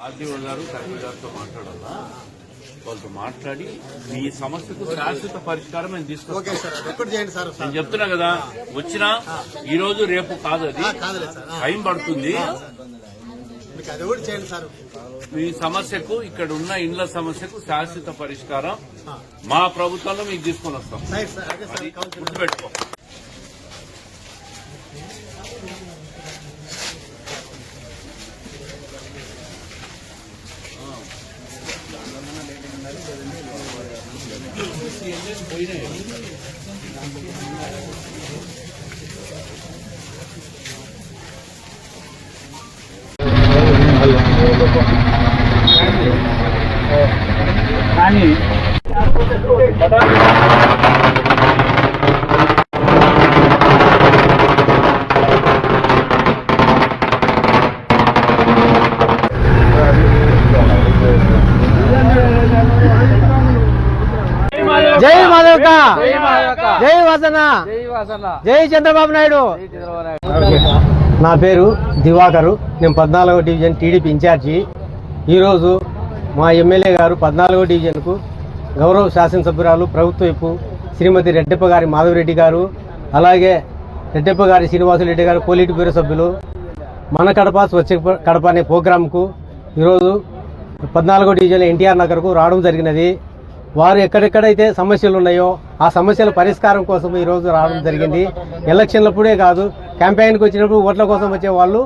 RDO గారు మాట్లాడాలా వాళ్ళతో మాట్లాడి మీ సమస్యకు శాశ్వత పరిష్కారం నేను తీసుకొస్తాను సార్ నేను చెప్తున్నా కదా వచ్చినా ఈ రోజు రేపు కాదు అది. టైం పడుతుంది. మీ సమస్యకు ఇక్కడ ఉన్న ఇండ్ల సమస్యకు శాశ్వత పరిష్కారం. మా ప్రభుత్వంలో మీకు తీసుకొని వస్తాం. గుర్తుపెట్టుకో. జై మాధవక జై వాసన జై చంద్రబాబు నాయుడు. నా పేరు దివాకరు. నేను పద్నాలుగో డివిజన్ టీడీపీ ఇన్ఛార్జి. ఈరోజు మా ఎమ్మెల్యే గారు పద్నాలుగో డివిజన్కు గౌరవ శాసనసభ్యురాలు ప్రభుత్వ వైపు శ్రీమతి రెడ్డప్ప గారి మాధవరెడ్డి గారు అలాగే రెడ్డప్ప గారి శ్రీనివాసరెడ్డి గారు పోలీటు బ్యూరో సభ్యులు. మన కడప స్వచ్ఛ కడప అనే ప్రోగ్రాంకు ఈరోజు పద్నాలుగో డివిజన్ ఎన్టీఆర్ నగర్కు రావడం జరిగినది. వారు ఎక్కడెక్కడైతే సమస్యలు ఉన్నాయో ఆ సమస్యల పరిష్కారం కోసం ఈరోజు రావడం జరిగింది. ఎలక్షన్లప్పుడే కాదు క్యాంపెయిన్కి వచ్చినప్పుడు ఓట్ల కోసం వచ్చే వాళ్ళు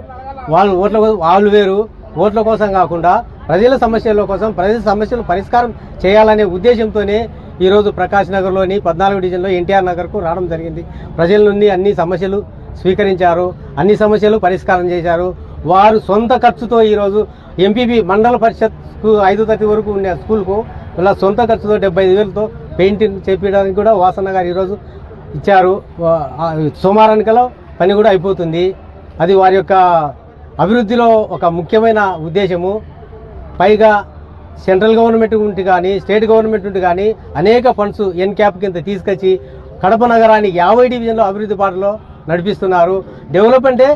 వాళ్ళు ఓట్ల కోసం వాళ్ళు వేరు. ఓట్ల కోసం కాకుండా ప్రజల సమస్యల కోసం ప్రజల సమస్యలు పరిష్కారం చేయాలనే ఉద్దేశంతోనే ఈరోజు ప్రకాష్ నగర్లోని పద్నాలుగు డివిజన్లో ఎన్టీఆర్ నగర్కు రావడం జరిగింది. ప్రజల నుండి అన్ని సమస్యలు స్వీకరించారు అన్ని సమస్యలు పరిష్కారం చేశారు. వారు సొంత ఖర్చుతో ఈరోజు ఎంపీబీ మండల పరిషత్కు ఐదు తరగతి వరకు ఉండే స్కూల్కు ఇలా సొంత ఖర్చుతో డెబ్బై ఐదు వేలతో పెయింటింగ్ చేపించడానికి కూడా వాసన్న గారు ఈరోజు ఇచ్చారు. సోమవారానికల్లా పని కూడా అయిపోతుంది. అది వారి యొక్క అభివృద్ధిలో ఒక ముఖ్యమైన ఉద్దేశము. పైగా సెంట్రల్ గవర్నమెంట్ ఉంటే కానీ స్టేట్ గవర్నమెంట్ ఉంటే కానీ అనేక ఫండ్స్ ఎన్ క్యాప్ కింద తీసుకొచ్చి కడప నగరానికి యాభై డివిజన్లో అభివృద్ధి పాటలో నడిపిస్తున్నారు. డెవలప్మెంటే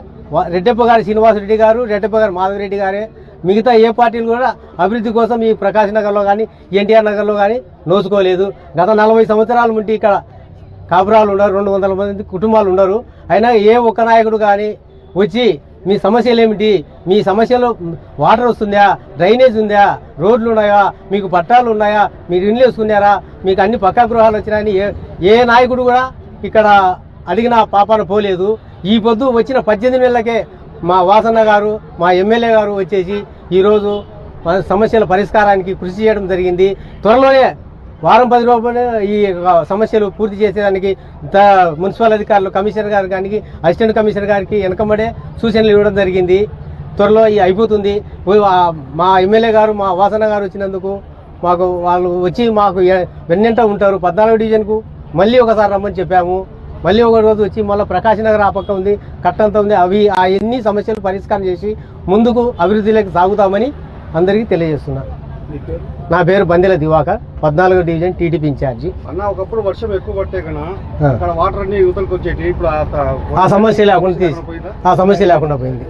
రెడ్డప్ప గారి శ్రీనివాసరెడ్డి గారు రెడ్డప్ప గారు మాధవరెడ్డి గారే మిగతా ఏ పార్టీలు కూడా అభివృద్ధి కోసం ఈ ప్రకాశ్ నగర్లో కానీ ఎన్టీఆర్ నగర్లో కానీ నోచుకోలేదు. గత నలభై సంవత్సరాల నుండి ఇక్కడ కాపురాలు ఉన్నారు రెండు వందల మంది కుటుంబాలు ఉన్నారు అయినా ఏ ఒక్క నాయకుడు కానీ వచ్చి మీ సమస్యలు ఏమిటి? మీ సమస్యలు వాటర్ వస్తుందా? డ్రైనేజ్ ఉందా? రోడ్లు ఉన్నాయా? మీకు పట్టాలు ఉన్నాయా? మీరు ఇండ్లు వేసుకున్నారా? మీకు అన్ని పక్కా గృహాలు వచ్చినాయని ఏ ఏ నాయకుడు కూడా ఇక్కడ అడిగిన పాపాన పోలేదు. ఈ పొద్దు వచ్చిన పద్దెనిమిది నెలలకే మా వాసన్న గారు మా ఎమ్మెల్యే గారు వచ్చేసి ఈరోజు సమస్యల పరిష్కారానికి కృషి చేయడం జరిగింది. త్వరలోనే వారం పది రోజులు ఈ సమస్యలు పూర్తి చేసేదానికి మున్సిపల్ అధికారులు కమిషనర్ గారు కానీ అసిస్టెంట్ కమిషనర్ గారికి వెనకబడే సూచనలు ఇవ్వడం జరిగింది. త్వరలో ఈ అయిపోతుంది. మా ఎమ్మెల్యే గారు మా వాసన గారు వచ్చినందుకు మాకు వాళ్ళు వచ్చి మాకు వెన్నంట ఉంటారు. పద్నాలుగు డివిజన్కు మళ్ళీ ఒకసారి రమ్మని చెప్పాము. మళ్ళీ ఒక రోజు వచ్చి మళ్ళీ ప్రకాశ్ నగర్ ఆ పక్క ఉంది కట్టంత ఉంది. అవి ఆ ఎన్ని సమస్యలు పరిష్కారం చేసి ముందుకు అభివృద్ధిలోకి సాగుతామని అందరికీ తెలియజేస్తున్నా. నా పేరు బందెల దివాకర్ పద్నాలుగో డివిజన్ టీడీపీ ఇన్ఛార్జి. అన్న ఒకప్పుడు వర్షం ఎక్కువ. అక్కడ వాటర్ అన్ని యువతలకు వచ్చేటి ఇప్పుడు ఆ సమస్య లేకుండా? ఆ సమస్య లేకుండా పోయింది?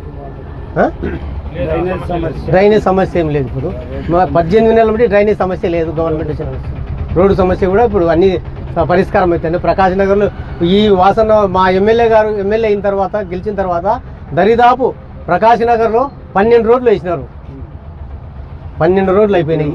డ్రైనేజ్ సమస్య. ఏం లేదు ఇప్పుడు. మా పద్దెనిమిది నెలల బట్టి డ్రైనేజ్ సమస్య లేదు గవర్నమెంట్ వచ్చిన రోడ్డు సమస్య కూడా ఇప్పుడు అన్ని పరిష్కారం అవుతుంది ప్రకాశ్ నగర్లో ఈ వాసన మా ఎమ్మెల్యే గారు ఎమ్మెల్యే అయిన తర్వాత గెలిచిన తర్వాత దరిదాపు ప్రకాశ్ నగర్లో పన్నెండు రోడ్లు వేసినారు. పన్నెండు రోడ్లు అయిపోయినాయి.